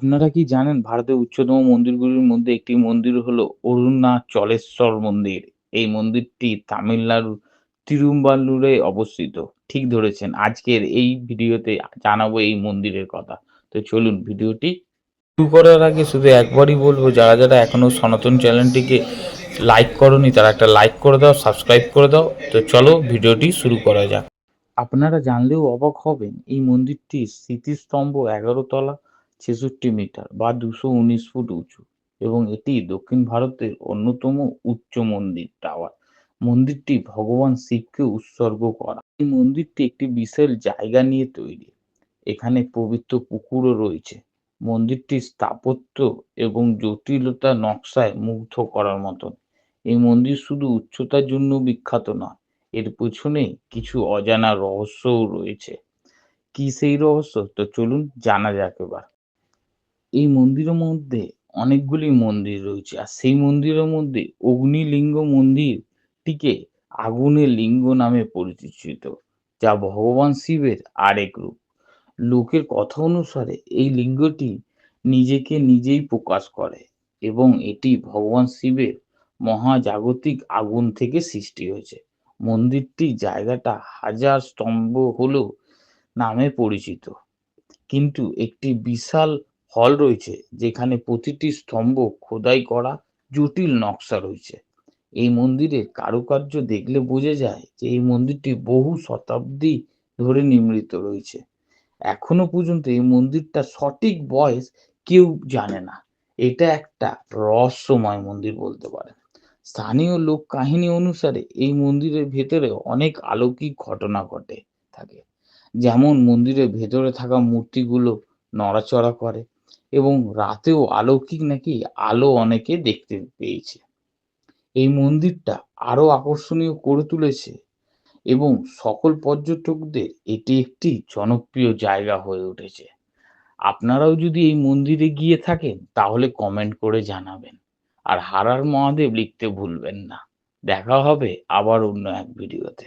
আপনারা কি জানেন ভারতের উচ্চতম মন্দিরগুলির মধ্যে একটি মন্দির হলো অরুণাচলেশ্বর মন্দির। এই মন্দিরটি তামিলনাড়ুর তিরুম্বালুরে অবস্থিত। ঠিক ধরেছেন। আজকের এই ভিডিওতে জানাব এই মন্দিরের কথা। তো চলুন ভিডিওটি শুরু করার আগে শুধু একবারই বলব, যারা যারা এখনও সনাতন চ্যানেলটিকে লাইক করনি, তারা একটা লাইক করে দাও সাবস্ক্রাইব করে দাও তো চলো ভিডিওটি শুরু করা যাক আপনারা জানলেও অবাক হবেন, এই মন্দিরটির স্মৃতিস্তম্ভ এগারো তলা ছেষট্টি মিটার বা দুশো উনিশ ফুট উঁচু এবং এটি দক্ষিণ ভারতের অন্যতম উচ্চ মন্দির টাওয়ার। মন্দিরটি ভগবান শিবকে উৎসর্গ করা। এই মন্দিরটি একটি বিশাল জায়গা নিয়ে তৈরি। এখানে পবিত্র পুকুরও রয়েছে। মন্দিরটির স্থাপত্য এবং জটিলতা নকশায় মুগ্ধ করার মতন। এই মন্দির শুধু উচ্চতার জন্য বিখ্যাত নয়, এর পেছনে কিছু অজানা রহস্যও রয়েছে। কি সেই রহস্য? তো চলুন জানা যাক এবার। এই মন্দিরের মধ্যে অনেকগুলি মন্দির রয়েছে। আর সেই মন্দিরের মধ্যে অগ্নিলিঙ্গ মন্দিরটিকে আগুনের লিঙ্গ নামে পরিচিত, যা ভগবান শিবের আরেক রূপ। লোকের কথা অনুসারে এই লিঙ্গটি নিজেকে নিজেই প্রকাশ করে এবং এটি ভগবান শিবের মহাজাগতিক আগুন থেকে সৃষ্টি হয়েছে। মন্দিরটি জায়গাটা হাজার স্তম্ভ হলেও নামে পরিচিত। কিন্তু একটি বিশাল হল রয়েছে, যেখানে প্রতিটি স্তম্ভ খোদাই করা জটিল নকশা রয়েছে। এই মন্দিরের কারুকার্য দেখলে বোঝা যায় যে এই মন্দিরটি বহু শতাব্দী ধরে নির্মিত রয়েছে। এখনও পর্যন্ত এই মন্দিরটা সঠিক বয়স কেউ জানে না। এটা একটা রহস্যময় মন্দির বলতে পারে স্থানীয় লোক কাহিনী অনুসারে এই মন্দিরের ভেতরে অনেক অলৌকিক ঘটনা ঘটে থাকে। যেমন মন্দিরের ভেতরে থাকা মূর্তিগুলো নড়াচড়া করে এবং রাতেও আলৌকিক নাকি আলো অনেকে দেখতে পেয়েছে। এই মন্দিরটা আরও আকর্ষণীয় করে তুলেছে এবং সকল পর্যটকদের এটি একটি জনপ্রিয় জায়গা হয়ে উঠেছে। আপনারাও যদি এই মন্দিরে গিয়ে থাকেন, তাহলে কমেন্ট করে জানাবেন। আর হারার মহাদেব লিখতে ভুলবেন না। দেখা হবে আবার অন্য এক ভিডিওতে